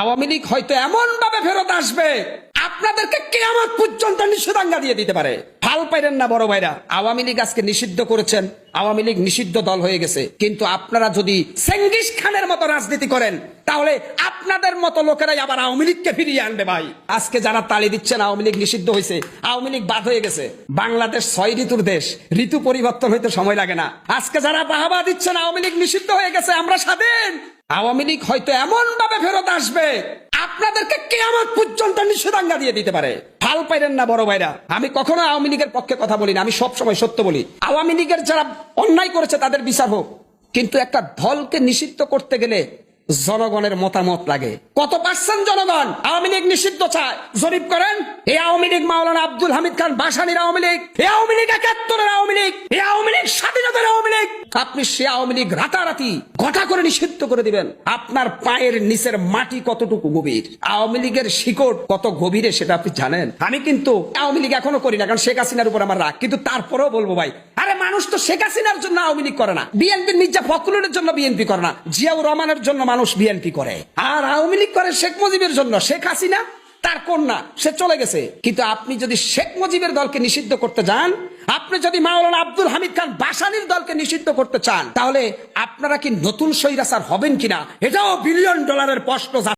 আওয়ামী লীগ হয়তো এমন ভাবে ফেরত আসবে আপনাদেরকে কেয়ামত পর্যন্ত নিষেধাজ্ঞা দিয়ে দিতে পারে। ফাল পাইলেন না বড় ভাইরা। আওয়ামী লীগ আজকে নিষিদ্ধ করেছেন। আওয়ামী লীগ নিষিদ্ধ দল হয়ে গেছে। কিন্তু আপনারা যদি সেঙ্গিস খানের মতো রাজনীতি করেন, তাহলে আপনাদের মতো লোকেরাই আবার আওয়ামী লীগকে ফিরিয়ে আনবে ভাই। আজকে যারা তালি দিচ্ছেন, আওয়ামী লীগ নিষিদ্ধ হয়েছে, আওয়ামী লীগ বাদ হয়ে গেছে। বাংলাদেশ ছয় ঋতুর দেশ, ঋতু পরিবর্তন হইতে সময় লাগে না। আজকে যারা বাহাবা দিচ্ছেন, আওয়ামী লীগ নিষিদ্ধ হয়ে গেছে, আমরা স্বাধীন। আওয়ামী লীগ হয়তো এমন ভাবে ফেরত আসবে, আপনাদেরকে কেয়ামত পর্যন্ত নিষেধাজ্ঞা দিয়ে দিতে পারে। ফাল পাইলেন না বড় ভাইরা। আমি কখনো আওয়ামী লীগের পক্ষে কথা বলি না আমি সব সময় সত্য বলি। আওয়ামী লীগের যারা অন্যায় করেছে, তাদের বিচার হোক। কিন্তু একটা দলকে নিষিদ্ধ করতে গেলে জনগণের মতামত লাগে। কত পার্সেন্ট জনগণ আওয়ামী লীগ নিষিদ্ধ চায়? জরিপ করেন, এ আওয়ামী লীগ মাওলানা আব্দুল হামিদ খান বাসানির আওয়ামী লীগ, এ আওয়ামী লীগ একাত্তরের আওয়ামী লীগ স্বাধীনতার আওয়ামী লীগ আপনি সে আওয়ামী লীগ রাতারাতি ঘটা করে নিষিদ্ধ করে দিবেন। আপনার পায়ের নিচের মাটি কতটুকু গভীর? আওয়ামী লীগের শিকড় কত গভীরে সেটা আপনি জানেন? আমি কিন্তু আওয়ামী লীগ এখনও করি না, কারণ শেখ হাসিনার উপর আমার রাগ। কিন্তু তারপরেও বলব ভাই, আরে মানুষ তো শেখ হাসিনার জন্য আওয়ামী লীগ করে না। বিএনপির মির্জা ফখরুলের জন্য বিএনপি করে না। জিয়াউর রহমানের জন্য মানুষ বিএনপি করে। আর আওয়ামী লীগ করে শেখ মুজিবের জন্য। শেখ হাসিনা তার কন্যা, সে চলে গেছে। কিন্তু আপনি যদি শেখ মুজিবের দলকে নিষিদ্ধ করতে যান আপনি যদি মাওলানা আব্দুল হামিদ খান বাসানির দলকে নিষিদ্ধ করতে চান, তাহলে আপনারা কি নতুন সৈরাসার হবেন কিনা? এটাও বিলিয়ন ডলারের প্রশ্ন